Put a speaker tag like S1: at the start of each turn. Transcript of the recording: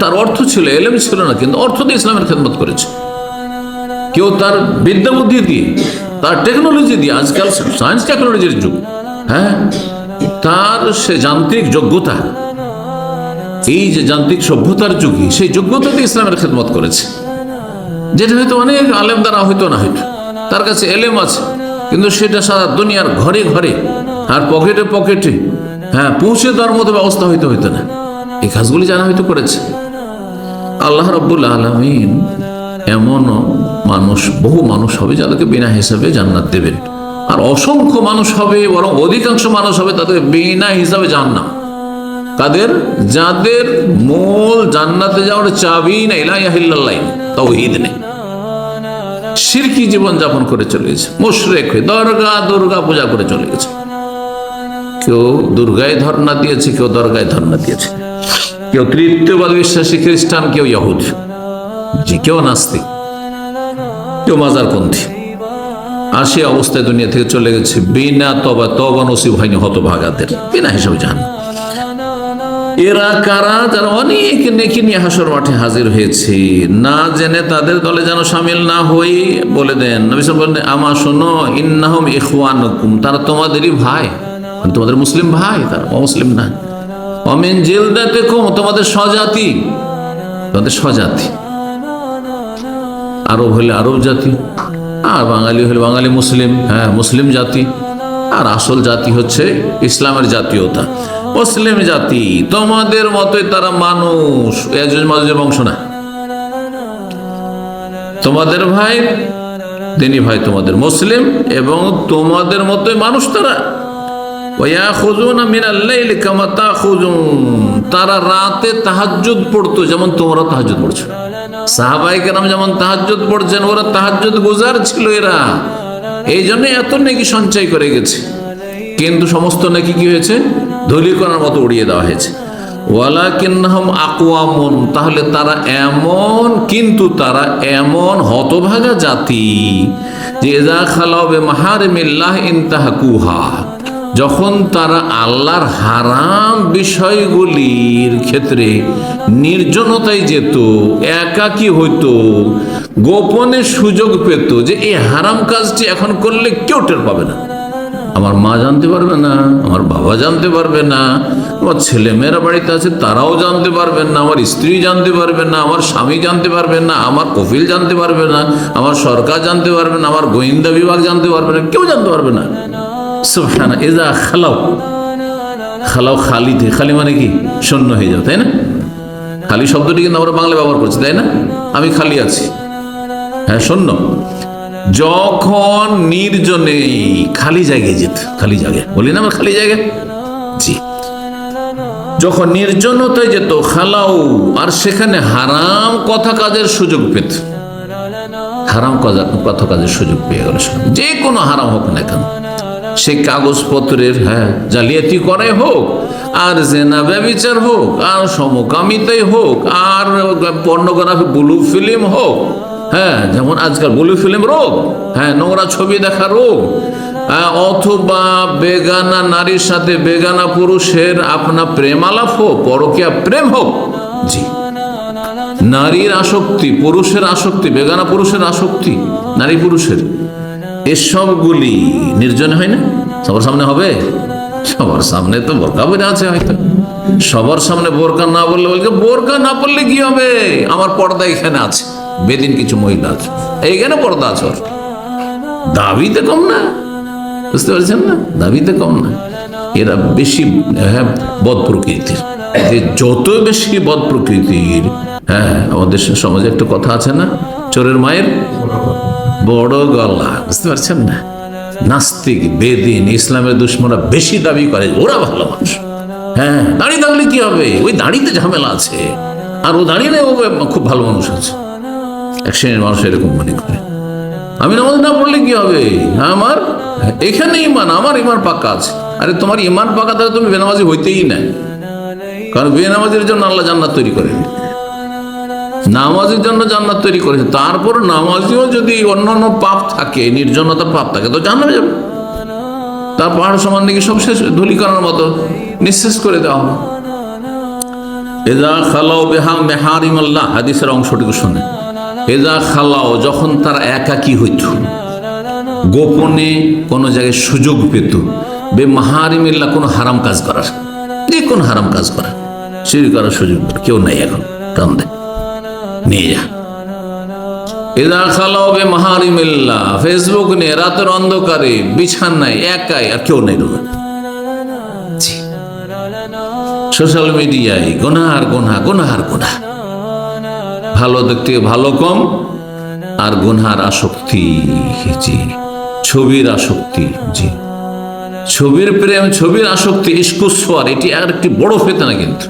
S1: তার অর্থ ছিল এলেম ছিল না, কিন্তু অর্থ দিয়ে ইসলামের খেদমত করেছে। কেউ তার বিদ্যা বুদ্ধি দিয়ে, তার টেকনোলজি দিয়ে, আজকাল সায়েন্স টেকনোলজির যুগ হ্যাঁ? তার সে যান্ত্রিক যোগ্যতা, এই যে যান্ত্রিক সভ্যতার যুগে, সেই যোগ্যতা দিয়ে ইসলামের খেদমত করেছে। যেটা হয়তো অনেক আলেম দ্বারা হয়তো না হয়তো, তার কাছে এলেম আছে, কিন্তু সেটা সারা দুনিয়ার ঘরে ঘরে, আর পকেটে পকেটে হ্যাঁ পৌঁছে দেওয়ার মতো ব্যবস্থা হইতে হইতো না। এই কাজগুলি যারা হয়তো করেছে। আল্লাহ রব্বুল আলমিন এমনও মানুষ, বহু মানুষ হবে যাদেরকে বিনা হিসাবে জান্নাত দেবেন আর অসংখ্য মানুষ হবে, বরং অধিকাংশ মানুষ হবে তাদের বিনা হিসাবে জান্নাত কাদের? যাদের মূল জান্নাতে যাওয়ার চাবি না ইলাহিল্লাহ তৌহিদ নেই। সিরকি জীবন যাপন করে চলে গেছে মুশরেক হয়ে দরগা, দুর্গা পূজা করে চলে গেছে। কেউ দুর্গায় ধর্ণা দিয়েছে, কেউ দরগায় ধর্ণা দিয়েছে। কেউ তৃতীয়বাদ বিশ্বাসী খ্রিস্টান কেউ ইহুদ। জি কেউ নাস্তিক কেউ মাজারপন্থী। আর সে অবস্থায় দুনিয়া থেকে চলে গেছে বিনা তবা তবা নসিব হয়নি হতভাগাদের বিনা হিসাবে জান এরা কারা? যারা অনেক নেকি নিয়ে হাসর মাঠে হাজির হয়েছে। না জেনে তাদের দলে যেন সামিল না হই বলে দেন। নবী সাল্লাল্লাহু আলাইহি ওয়াসাল্লাম, আমা শোনো ইন্নাহুম ইখওয়ানুকুম তারা তোমাদেরই ভাই তোমাদের মুসলিম ভাই তারা মুসলিম না। অমিন জিলদাতে কুম, তোমাদের স্বজাতি? তোমাদের স্বজাতি। আরব হলে আরব জাতি, আর বাঙালি হলে বাঙালি মুসলিম হ্যাঁ মুসলিম জাতি। আর আসল জাতি হচ্ছে ইসলামের জাতীয়তা। মুসলিম জাতি, তোমাদের মতোই তারা মানুষ একজন মাজের বংশ না। তোমাদের ভাই তিনি ভাই তোমাদের মুসলিম, এবং তোমাদের মতোই মানুষ তারা। তারা রাতে তাহাজ্জুদ পড়তো, যেমন তোমরা তাহাজ্জুদ পড়ছো। সাহাবাই কেরাম যেমন তাহাজ্জুদ পড়ছেন, ওরা তাহাজ্জুদ গুজার ছিল এরা। এই জন্য এত নাকি সঞ্চয় করে গেছে। কিন্তু সমস্ত নাকি কি হয়েছে? ধূলিকণার মতো উড়িয়ে দেওয়া হয়েছে। ওয়ালা কিন্নাহম আকওয়ামুন। তাহলে তারা এমন, কিন্তু তারা এমন হতভাগা জাতি যে এজা খালাও বে মাহারিমিল্লাহ ইনতাহাকুহা। যখন তারা আল্লাহর হারাম বিষয়গুলির ক্ষেত্রে নির্জনতায় যেত, একাকী হইতো, গোপনে সুযোগ পেত যে এই হারাম কাজটি এখন করলে কেউ টের পাবে না। আমার মা জানতে পারবে না, আমার বাবা জানতে পারবে না, আমার ছেলেমেয়েরা বাড়িতে আছে তারাও জানতে পারবেন না, আমার স্ত্রী জানতে পারবে না, আমার স্বামী জানতে পারবে না, আমার কফিল জানতে পারবে না, আমার সরকার জানতে পারবে না, আমার গোয়েন্দা বিভাগ জানতে পারবে না, কেউ জানতে পারবে না। সুবহানা এজা খালাও খালাও খালিতে খালি মানে কি? শূন্য হয়ে যাও, তাই না? খালি শব্দটি কিন্তু আমরা বাংলা ব্যবহার করছি, তাই না? আমি খালি আছি। হ্যাঁ শূন্য। যখন নির্জনে খালি জায়গায় যেত, খালি জায়গায়। বলি না আমার খালি জায়গায়? জি। যখন নির্জনতায় যেত খালাও আর সেখানে হারাম কথা কাজের সুযোগ পেত। হারাম কথা কাজের সুযোগ পেয়ে গেল। যে কোনো হারাম হোক না কেন। সে কাগজপত্রের হ্যাঁ জালিয়াতি করে হোক আর জেনা ব্যবিচার হোক আর সমকামিতাই হোক আর পর্নোগ্রাফি ব্লু ফিল্ম হোক হ্যাঁ যেমন আজকাল ব্লু ফিল্ম রোগ হ্যাঁ নোংরা ছবি দেখা রোগ আহ, অথবা বেগানা নারীর সাথে বেগানা পুরুষের আপনা প্রেমালাপ হোক পরকিয়া প্রেম হোক জি। নারীর আসক্তি পুরুষের আসক্তি বেগানা পুরুষের আসক্তি নারী পুরুষের। এসবগুলি নির্জন হয় না? সবার সামনে হবে? সবার সামনে তো বোরকা পরে আছে হয়তো। সবার সামনে বোরকা না বললে বলছে বোরকা না পড়লে কি হবে? আমার পর্দা এখানে আছে। বেদিন কিছু মহিলা আছে। এইখানে পর্দা আছে ওর। দাবিতে কম না? বুঝতে পারছেন না? দাবিতে কম না। এরা বেশি হ্যাঁ বদ প্রকৃতির। যত বেশি বদ প্রকৃতির হ্যাঁ আমাদের সমাজে একটা কথা আছে না? চোরের মায়ের? বড় গলা, বুঝতে পারছেন না? নাস্তিক, বেদিন, ইসলামের দুশ্মনরা বেশি দাবি করে, ওরা ভালো মানুষ। হ্যাঁ দাঁড়িয়ে থাকলে কি হবে? ওই দাঁড়িতে ঝামেলা আছে। আর ও দাঁড়িয়ে নেই, ও খুব ভালো মানুষ আছে। এক শ্রেণির মানুষ এরকম মনে করে। আমি নামাজ না পড়লে কি হবে? আমার এখানে ইমান আমার ইমান পাক্কা আছে। আরে তোমার ইমান পাকা, তাহলে তুমি বেনামাজি হইতেই না। কারণ বেনামাজির জন্য আল্লাহ জান্নাত তৈরি করেন নামাজের জন্য জান্নাত তৈরি করেছে। তারপর নামাজিও যদি অন্যান্য পাপ থাকে, নির্জনতা পাপ থাকে, তো জান্নাতে যাবে। তার পাহাড় সমান দিকে সব শেষ ধুলিকরণের মতো, নিঃশেষ করে দেওয়া হবে। এজা খালাও হাদিসের এজা খালাও যখন তারা হইত, গোপনে কোনো জায়গায় সুযোগ পেত, বে হারাম কাজ করার। যে কোনো হারাম কাজ সুযোগ, কেউ নাই এখন, টান দে নিয়ে যা এদা খালাও বে ফেসবুক নিয়ে রাতের অন্ধকারে বিছানায় একাই আর কেউ নেই রুমে সোশ্যাল মিডিয়ায় গোনার গোনা গোনার গোনা ভালো দেখতে ভালো কম আর গুনহার আসক্তি জি ছবির আসক্তি জি ছবির প্রেম ছবির আসক্তি ইস্কুস্বর এটি আর একটি বড় ফেতনা কিন্তু